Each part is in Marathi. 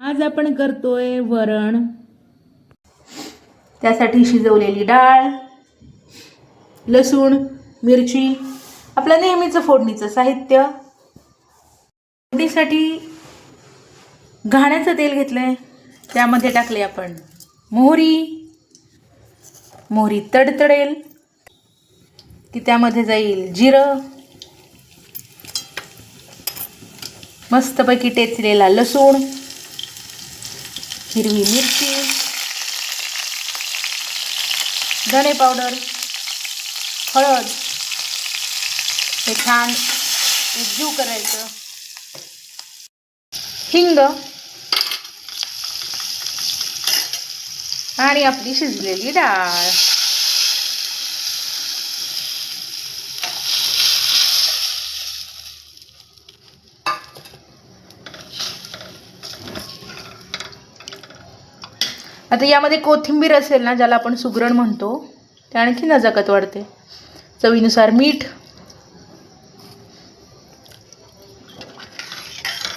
आज आपण करतोय वरण. त्यासाठी शिजवलेली डाळ लसूण मिरची आपलं नेहमीचं फोडणीचं साहित्य. फोडणीसाठी घाण्याचं तेल घेतलंय त्यामध्ये टाकले आपण मोहरी. मोहरी तडतडेल की त्यामध्ये जाईल जिरं. मस्तपैकी टेचलेला लसूण. हिरवी मिरची धणे पावडर हळद हे छान एकजीव करायचं. हिंग आणि आपली शिजलेली डाळ. आता यामध्ये कोथिंबीर असेल ना ज्याला आपण सुगरण म्हणतो ते आणखी नजाकत वाढते. चवीनुसार मीठ.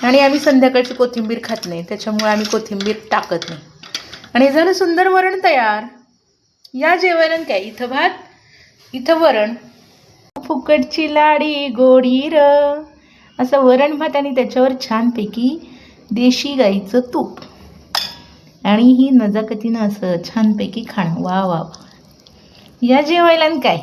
आणि आम्ही संध्याकाळची कोथिंबीर खात नाही त्याच्यामुळे आम्ही कोथिंबीर टाकत नाही. आणि हे झालं सुंदर वरण तयार. या जेवण काय? इथं भात इथं वरण. फुकटची लाडी गोडी र. असं वरण भात आणि त्याच्यावर छानपैकी देशी गाईचं तूप. आणि ही नजाकतीनं असं छानपैकी खाणं. वा वा या जेवायला काय?